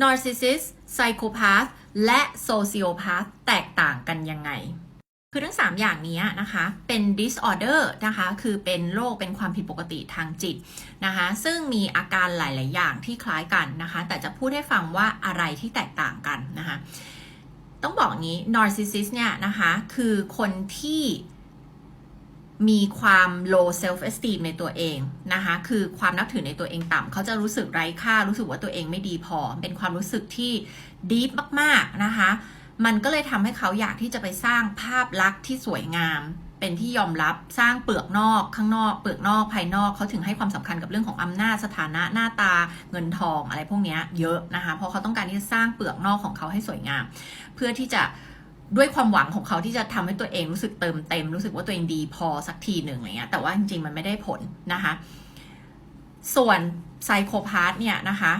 narcissist psychopath และ sociopath แตกต่างกันยังไง คือทั้ง 3 อย่างนี้นะคะ เป็น disorder นะคะ คือเป็นโรคเป็นความผิดปกติทางจิตนะคะ ซึ่งมีอาการหลาย ๆ อย่างที่คล้ายกันนะคะ แต่จะพูดให้ฟังว่าอะไรที่แตกต่างกันนะคะ ต้องบอกงี้ narcissist เนี่ยนะคะ คือคนที่ มีความ low self esteem ในตัวเองนะคะ คือความนับถือในตัวเองต่ำ เขาจะรู้สึกไร้ค่า รู้สึกว่าตัวเองไม่ดีพอ เป็นความรู้สึกที่ deep มากๆนะคะ มันก็เลยทำให้เขาอยากที่จะไปสร้างภาพลักษณ์ที่สวยงาม เป็นที่ยอมรับ สร้างเปลือกนอก ข้างนอก เปลือกนอก ภายนอก เขาถึงให้ความสำคัญกับเรื่องของอำนาจ สถานะ หน้าตา เงินทอง อะไรพวกนี้เยอะนะคะ เพราะเขาต้องการที่จะสร้างเปลือกนอกของเขาให้สวยงาม เพื่อที่จะ ด้วยความหวังของเขาที่จะทำให้ตัวเองรู้สึกเติมเต็ม รู้สึกว่าตัวเองดีพอสักทีหนึ่งอะไรเงี้ยแต่ว่าจริงๆมันไม่ได้ผลนะคะ ส่วนไซโคพาธเนี่ยนะคะ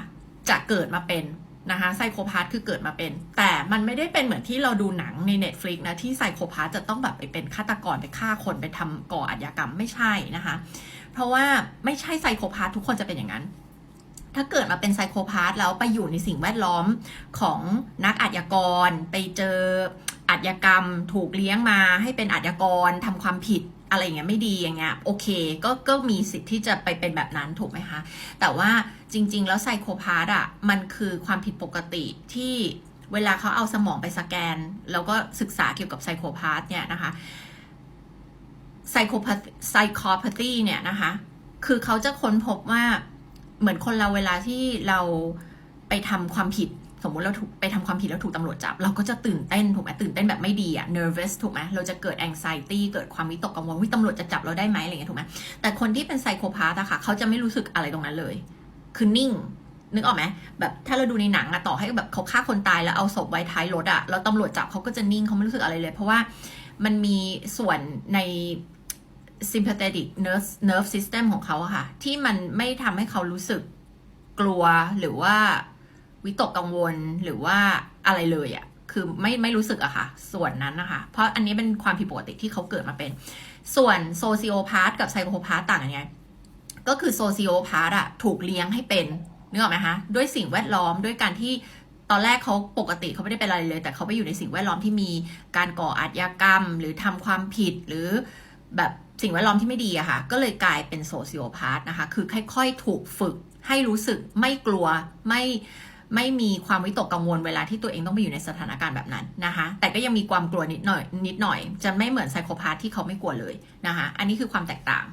จะเกิดมาเป็นนะคะไซโคพาธคือเกิดมาเป็น แต่มันไม่ได้เป็นเหมือนที่เราดูหนังใน Netflix นะ ที่ไซโคพาธจะต้องแบบไปเป็นฆาตกรไปฆ่าคนไปทำก่ออาชญากรรมไม่ใช่นะคะ เพราะว่าไม่ใช่ไซโคพาธทุกคนจะเป็นอย่างนั้น ถ้าเกิดมาเป็นไซโคพาธแล้วไปอยู่ในสิ่งแวดล้อมของนักอาชญากรไปเจอ อาชญากรรม ถูกเลี้ยงมาให้เป็นอาชญากรทำความผิดอะไรอย่างเงี้ยไม่ดีอย่างเงี้ยโอเคก็ก็มีสิทธิ์ที่จะไปเป็นแบบนั้นถูกไหมคะ แต่ว่าจริง ๆ แล้วไซโคพาธอะมันคือความผิดปกติที่เวลาเขาเอาสมองไปสแกน แล้วก็ศึกษาเกี่ยวกับไซโคพาธเนี่ยนะคะไซโคพาไซคอพาธีเนี่ยนะคะ คือเขาจะค้นพบว่าเหมือนคนเราเวลาที่เราไปทำความผิด สมมุติเราถูกไปทำความผิดแล้วถูกตำรวจจับ เราก็จะตื่นเต้นถูกไหมตื่นเต้นแบบไม่ดีอะ nervous ถูกไหมเราจะเกิด anxiety เกิดความวิตกกังวลว่าตำรวจจะจับเราได้ไหมอะไรเงี้ยถูกไหมแต่คนที่เป็นไซโคพาธอะค่ะเขาจะไม่รู้สึกอะไรตรงนั้นเลย คือนิ่งนึกออกไหมแบบถ้าเราดูในหนังอะต่อให้แบบเขาฆ่าคนตายแล้วเอาศพไว้ท้ายรถอะแล้วตำรวจจับเขาก็จะนิ่งเขาไม่รู้สึกอะไรเลย เพราะว่ามันมีส่วนใน sympathetic nerve nerve system ของเขาอะค่ะ ที่มันไม่ทำให้เขารู้สึกกลัวหรือว่า วิตกกังวลหรือว่าอะไรเลยอะคือไม่ไม่รู้สึกอะค่ะ ส่วนนั้นนะคะ เพราะอันนี้เป็นความผิดปกติที่เขาเกิดมาเป็น ส่วนโซซิโอพาธกับไซโคพาธต่างกันไงก็คือโซซิโอพาธอะถูกเลี้ยงให้เป็นนึกออกไหมคะด้วยสิ่งแวดล้อมด้วยการที่ตอนแรกเขาปกติเขาไม่ได้เป็นอะไรเลย แต่เขาไปอยู่ในสิ่งแวดล้อมที่มีการก่ออาชญากรรม หรือทำความผิดหรือแบบสิ่งแวดล้อมที่ไม่ดีอะค่ะ ก็เลยกลายเป็นโซซิโอพาธนะคะ คือค่อยๆ ถูกฝึกให้รู้สึกไม่กลัวไม่ ไม่มีความวิตกกังวลเวลาที่ตัวเองต้องไปอยู่ในสถานการณ์แบบนั้นนะคะ แต่ก็ยังมีความกลัวนิดหน่อยนิดหน่อย จะไม่เหมือนไซโคพาธที่เขาไม่กลัวเลยนะคะ อันนี้คือความแตกต่าง